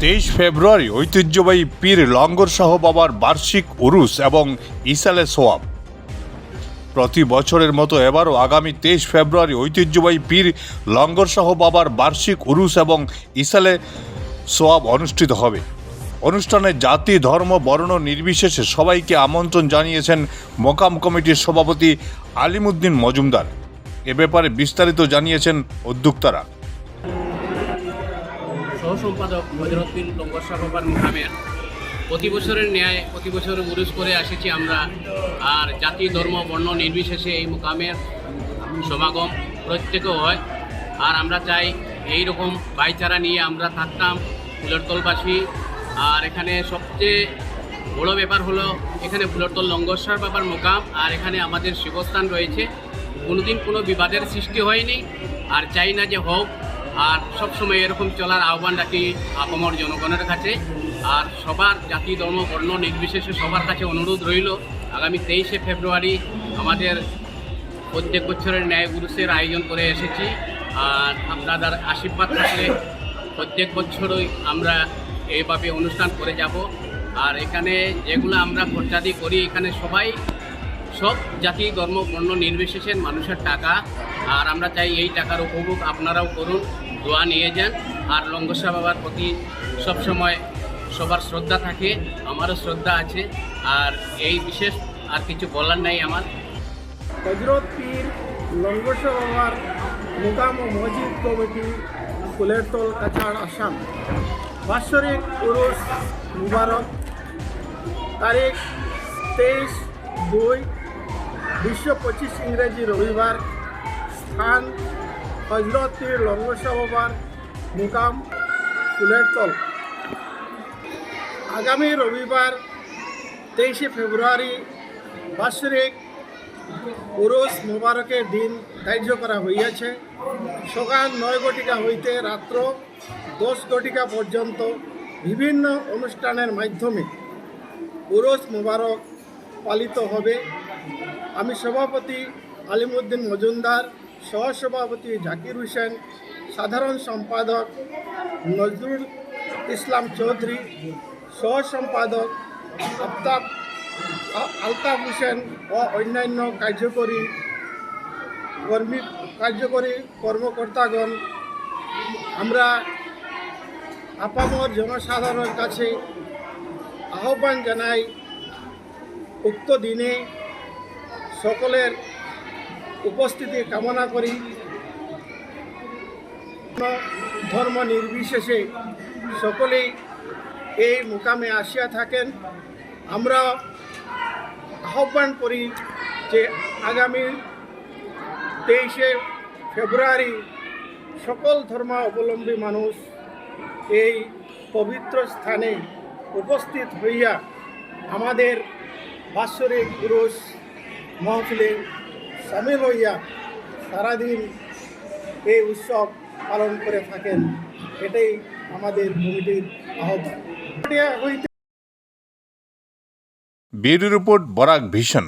তেইশ ফেব্রুয়ারি ঐতিহ্যবাহী পীর লঙ্গর শাহ বাবার বার্ষিক উরুস এবং ইসালে সোয়াব। প্রতি বছরের মতো এবারও আগামী তেইশ ফেব্রুয়ারি ঐতিহ্যবাহী পীর লঙ্গর শাহ বাবার বার্ষিক উরুস এবং ইসালে সোয়াব অনুষ্ঠিত হবে। অনুষ্ঠানে জাতি, ধর্ম, বর্ণ নির্বিশেষে সবাইকে আমন্ত্রণ জানিয়েছেন মোকাম কমিটির সভাপতি আলিমুদ্দিন মজুমদার। এ ব্যাপারে বিস্তারিত জানিয়েছেন উদ্যোক্তারা। সহ সম্পাদক হজরত বিন লঙ্গর সাহবার প্রতি বছরের ন্যায় প্রতি বছর উরুস করে আসেছি আমরা। আর জাতি, ধর্ম, বর্ণ নির্বিশেষে এই মুকামের সমাগম প্রত্যেকে হয়। আর আমরা চাই এই রকম ভাইচারা নিয়ে আমরা থাকতাম ফুলরতলবাসী আর এখানে সবচেয়ে বড় ব্যাপার হলো এখানে ফুলরতল লঙ্গস্বর বাবার মোকাম। আর এখানে আমাদের শিবস্থান রয়েছে। কোনোদিন কোনো বিবাদের সৃষ্টি হয়নি। আর চাই না যে হোক আর সবসময় এরকম চলার আহ্বান রাখি আপামর জনগণের কাছে। আর সবার জাতি, ধর্ম, বর্ণ, নির্বিশেষে সবার কাছে অনুরোধ রইল, আগামী তেইশে ফেব্রুয়ারি আমাদের প্রত্যেক বছরের ন্যায় গুরুসের আয়োজন করে এসেছি। আর আপনাদের আশীর্বাদ থাকলে প্রত্যেক বছরই আমরা এইভাবে অনুষ্ঠান করে যাব। আর এখানে যেগুলো আমরা খরচাদি করি, এখানে সবাই সব জাতি, ধর্ম, বর্ণ নির্বিশেষে মানুষের টাকা। আর আমরা চাই এই টাকার উপভোগ আপনারাও করুন। দোয়া নিয়ে যান। আর লঙ্গসা বাবার প্রতি সবসময় সবার শ্রদ্ধা থাকে, আমারও শ্রদ্ধা আছে। আর এই বিশেষ আর কিছু বলার নাই আমার। হজরত পীর লঙ্গসা বাবার মোকাম ও মসজিদ কমিটি ফুলেরতল কাছাড় আসাম। বাৎসরিক পুরুষ মুবারক, তারিখ তেইশ দুই, বিশ্ব পঁচিশ ইংরেজি রবিবার, স্থান হজরত পীর লঙ্গসা বাবার মুকাম ফুলেরতল আগামী রবিবার তেইশে ফেব্রুয়ারি বাৎসরিক উরুস মোবারকের দিন ধার্য করা হইয়াছে। সকাল নয় ঘটিকা হইতে রাত্র দশ ঘটিকা পর্যন্ত বিভিন্ন অনুষ্ঠানের মাধ্যমে উরুস মোবারক পালিত হবে। আমি সভাপতি আলিমুদ্দিন মজুমদার সহসভাপতি জাকির হোসেন, সাধারণ সম্পাদক নজরুল ইসলাম চৌধুরী সহ সম্পাদক আফতাব, আলতাফ হোসেন ও অন্যান্য কার্যকরী কর্মী, কার্যকরী কর্মকর্তাগণ। আমরা আপামর জনসাধারণের কাছে আহ্বান জানাই, উক্ত দিনে সকলের উপস্থিতি কামনা করি। ধর্ম নির্বিশেষে সকলেই এই মুকামে আসিয়া থাকেন। আমরা আহ্বান করি যে আগামী তেইশে ফেব্রুয়ারি সকল ধর্মাবলম্বী মানুষ এই পবিত্র স্থানে উপস্থিত হইয়া আমাদের বাৎসরিক পুরুষ মহফিলে সামিল হইয়া সারাদিন এই উৎসব পালন করে থাকেন, এটাই আমাদের কমিটির আহ্বান। Bureau report Barak vision.